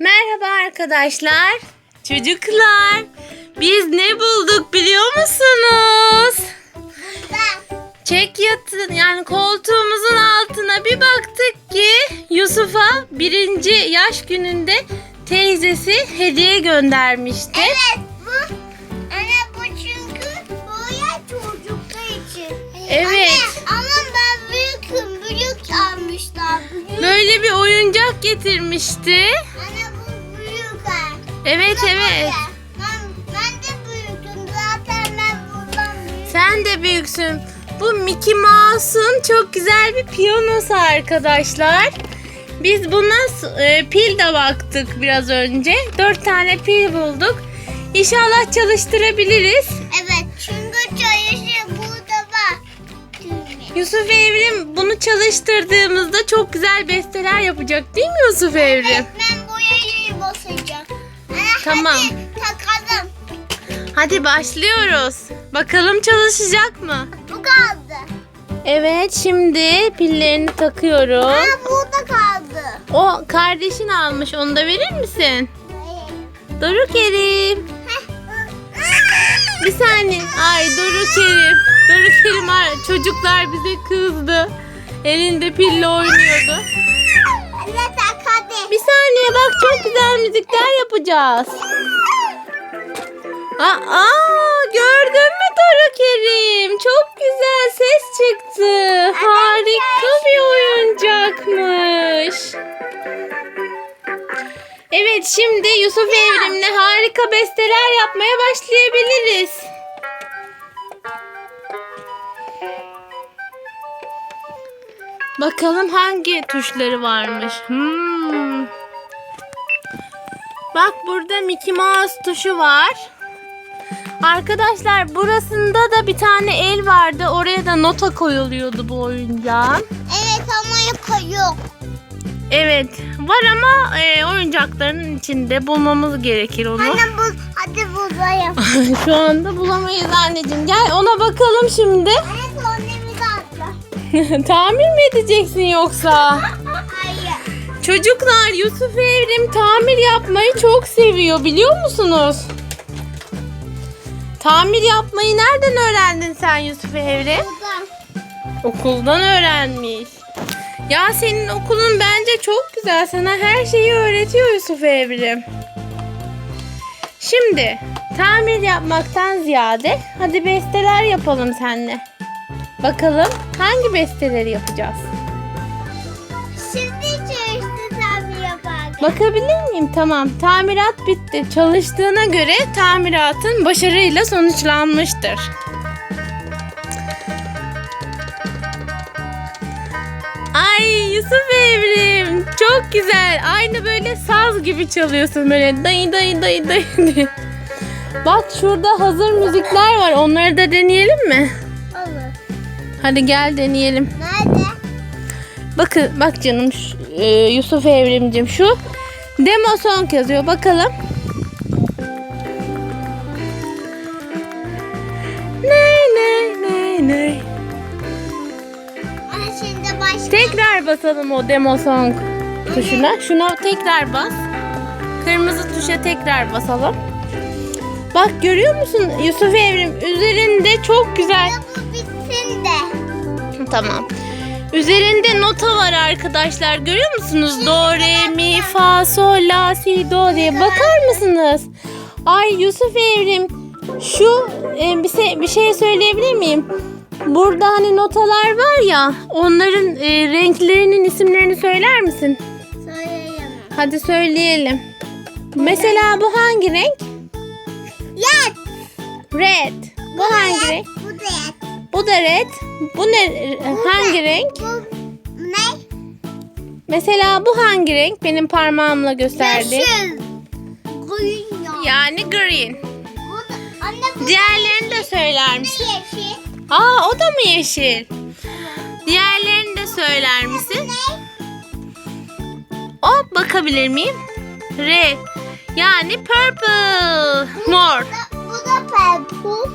Merhaba arkadaşlar. Çocuklar. Biz ne bulduk biliyor musunuz? Çek yatın yani koltuğumuzun altına bir baktık ki Yusuf'a birinci yaş gününde teyzesi hediye göndermişti. Evet bu. Anne bu çünkü boya çocuklar için. Evet. Anne, ama ben büyüküm. Büyük almışlar. Büyük. Böyle bir oyuncak getirmişti. Evet evet. Ben, ben de büyüküm. Zaten ben bundan büyüğüm. Sen de büyüksün. Bu Mickey Mouse'un çok güzel bir piyanosu arkadaşlar. Biz buna e, pil de baktık biraz önce. Dört tane pil bulduk. İnşallah çalıştırabiliriz. Evet çünkü çalışır burada var. Yusuf Evrim bunu çalıştırdığımızda çok güzel besteler yapacak değil mi Yusuf Evrim? Evet ben Tamam. Hadi takalım. Hadi başlıyoruz. Bakalım çalışacak mı? Bu kaldı. Evet şimdi pillerini takıyorum. Ha burada kaldı. O kardeşin almış onu da verir misin? Doruk Kerim. Bir saniye. Ay Doruk Kerim. Doruk Kerim ar- çocuklar bize kızdı. Elinde pille oynuyordu. Hadi. Bir saniye bak çok güzel müzikler yapacağız. Aa, aa, gördün mü Doruk Kerim? Çok güzel ses çıktı. Harika bir oyuncakmış. Evet şimdi Yusuf Evrim'le harika besteler yapmaya başlayabiliriz. Bakalım hangi tuşları varmış. Hmm. Bak burada Mickey Mouse tuşu var. Arkadaşlar burasında da bir tane el vardı. Oraya da nota koyuluyordu bu oyuncağın. Evet ama yok. Evet var ama e, oyuncakların içinde bulmamız gerekir onu. Anne bu hadi buradayım. Şu anda bulamayız anneciğim. Gel ona bakalım şimdi. Anne. Tamir mi edeceksin yoksa? Hayır. Çocuklar Yusuf Evrim tamir yapmayı çok seviyor biliyor musunuz? Tamir yapmayı nereden öğrendin sen Yusuf Evrim? Buradan. Okuldan öğrenmiş. Ya senin okulun bence çok güzel. Sana her şeyi öğretiyor Yusuf Evrim. Şimdi tamir yapmaktan ziyade hadi besteler yapalım seninle. Bakalım hangi besteleri yapacağız? Şimdi çalıştı tabii yaparken. Bakabilir miyim? Tamam. Tamirat bitti. Çalıştığına göre tamiratın başarıyla sonuçlanmıştır. Ay Yusuf Evrim çok güzel. Aynı böyle saz gibi çalıyorsun böyle dayı dayı dayı dayı diye. Bak şurada hazır müzikler var. Onları da deneyelim mi? Hadi gel deneyelim. Nerede? Bakın bak canım şu- e, Yusuf Evrimcim şu demo song yazıyor bakalım. Ne ne ne ne. Anne şimdi başka. Tekrar basalım o demo song tuşuna. Şuna tekrar bas. Kırmızı tuşa tekrar basalım. Bak görüyor musun Yusuf Evrim üzerinde çok güzel Ya bu bitsin de. Tamam. Üzerinde nota var arkadaşlar. Görüyor musunuz? Do, re, mi, fa, sol, la, si, do diye. Bakar mısınız? Ay Yusuf Evrim. Şu e, bir, şey, bir şey söyleyebilir miyim? Burada hani notalar var ya. Onların e, renklerinin isimlerini söyler misin? Söyleyemem. Hadi söyleyelim. Mesela bu hangi renk? Yet. Red. Bu hangi renk? Bu da yet. Bu da red. Bu ne? Hangi renk? Bu ne? Mesela bu hangi renk? Benim parmağımla gösterdi. Yeşil. Green ya. Yani green. Bu anne bu Diğerlerini de söyler misin? yeşil. Aa o da mı yeşil? Diğerlerini de söyler misin? O bakabilir miyim? Red. Yani purple. Mor. Bu da, bu da purple.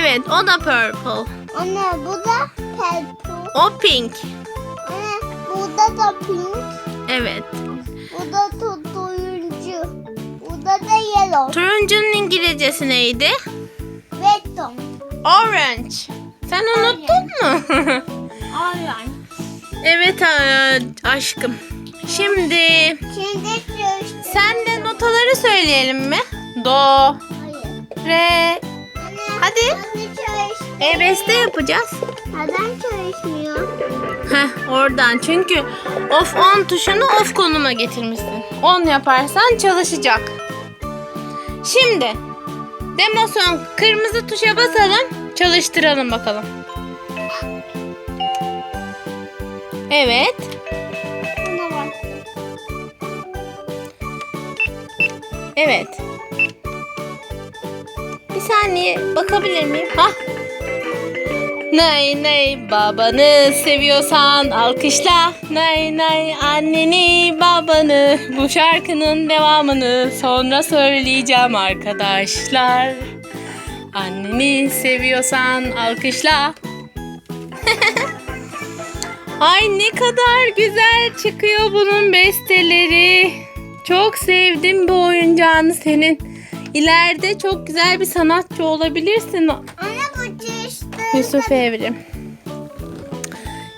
Evet o da purple. Anne bu da purple. O pink. Anne burada da pink. Evet. Bu da turuncu. da yellow. Turuncunun İngilizcesi neydi? Red Orange. Sen unuttun mu? Orange. evet aşkım. Şimdi Şimdi sen de notaları söyleyelim mi? Do, Hayır. re. Anne, Hadi. Anne çalıştı. E beste yapacağız. Neden çalışmıyor? Heh oradan çünkü off on tuşunu off konuma getirmişsin. On yaparsan çalışacak. Şimdi demo son kırmızı tuşa basalım. Çalıştıralım bakalım. Evet. Evet. Bir saniye bakabilir miyim? Ha? Nay nay babanı seviyorsan alkışla. Nay nay anneni babanı. Bu şarkının devamını sonra söyleyeceğim arkadaşlar. Anneni seviyorsan alkışla. Ay ne kadar güzel çıkıyor bunun besteleri. Çok sevdim bu oyuncağını senin. İleride çok güzel bir sanatçı olabilirsin Anne. Yusuf Evrim.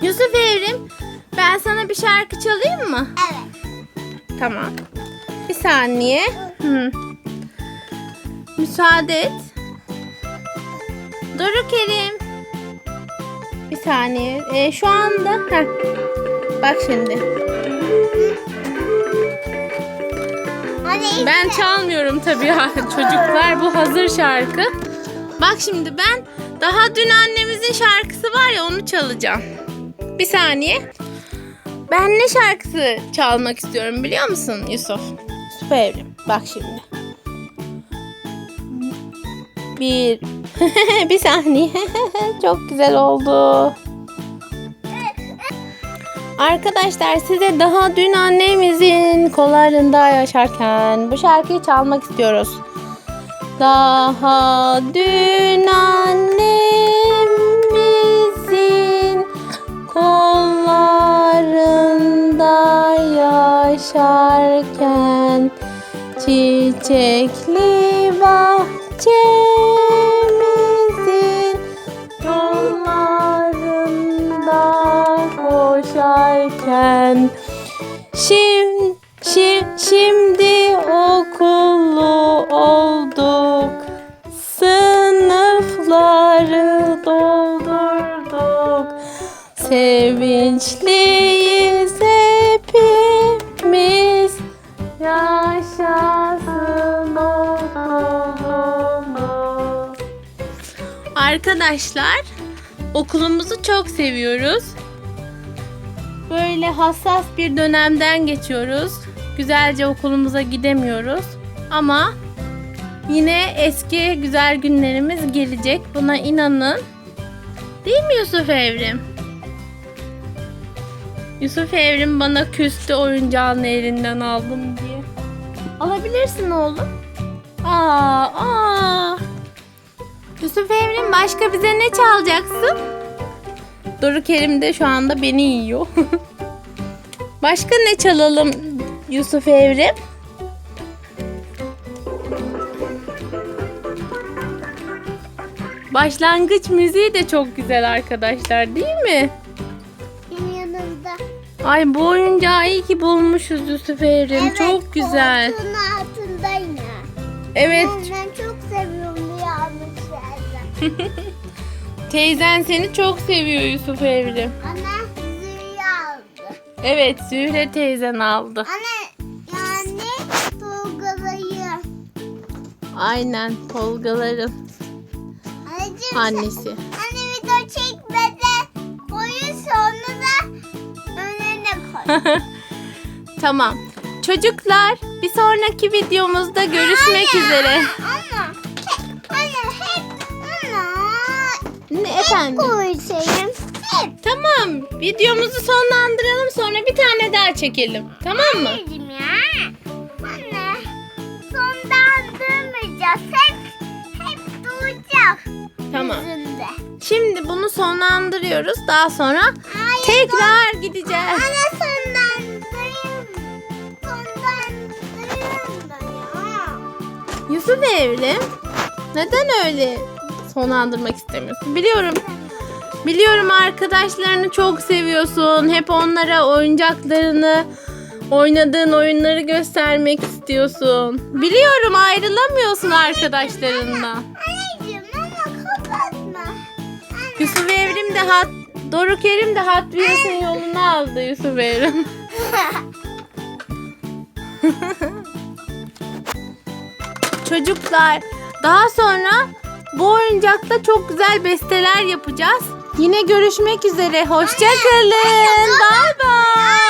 Yusuf Evrim, ben sana bir şarkı çalayım mı? Evet. Tamam. Bir saniye. Hı. Müsaade et. Doruk Kerim. Bir saniye. Ee, şu anda. Heh. Bak şimdi. Ben çalmıyorum tabii. Çocuklar bu hazır şarkı. Bak şimdi ben daha dün annemizin şarkısı var ya onu çalacağım. Bir saniye. Ben ne şarkısı çalmak istiyorum biliyor musun Yusuf? Yusuf Evrim. Bak şimdi. Bir. bir saniye. Çok güzel oldu. Arkadaşlar size daha dün annemizin kollarında yaşarken bu şarkıyı çalmak istiyoruz. Daha dün annemizin kollarında yaşarken çiçekli bahçemizin yollarında koşarken Şimdi, şimdi okullu Arkadaşlar okulumuzu çok seviyoruz. Böyle hassas bir dönemden geçiyoruz. Güzelce okulumuza gidemiyoruz. Ama yine eski güzel günlerimiz gelecek. Buna inanın. Değil mi Yusuf Evrim? Yusuf Evrim bana küstü oyuncağını elinden aldım diye. Alabilirsin oğlum. Aa, aa. Yusuf Evrim başka bize ne çalacaksın? Doruk Kerim de şu anda beni yiyor. Başka ne çalalım Yusuf Evrim? Başlangıç müziği de çok güzel arkadaşlar değil mi? benim yanımda. Ay bu oyuncağı iyi ki bulmuşuz Yusuf Evrim. Evet, çok güzel. koltuğun altında yine. Evet Ben, teyzen seni çok seviyor Yusuf Evrim. Anne züğü aldı. Evet Zühre teyzen aldı. Anne yani Tolga'yı. Aynen Tolgaların Anneciğim annesi. Anne video çekmeden koyun sonra da önüne koy. Tamam. Çocuklar bir sonraki videomuzda görüşmek Anne, üzere. Anne efendim? Tamam. Videomuzu sonlandıralım sonra bir tane daha çekelim. Tamam mı? anneciğim ya. Anne sondan durmayacağız. Hep hep duracak. Tamam. Yüzünde. Şimdi bunu sonlandırıyoruz. Daha sonra Hayır, tekrar gideceğiz. Ana. Sondan durayım da ya. Yusuf Evrim neden öyle sonlandırmak istemiyorsun? Biliyorum. Biliyorum arkadaşlarını çok seviyorsun. Hep onlara oyuncaklarını, oynadığın oyunları göstermek istiyorsun. Biliyorum ayrılamıyorsun arkadaşlarından. Anneciğim ama kapatma. Yusuf Evrim de hat Doruk Erim de Hot Wheels'in yolunu aldı Yusuf Evrim. Çocuklar daha sonra bu oyuncakta çok güzel besteler yapacağız. Yine görüşmek üzere. Hoşçakalın. Bay bay.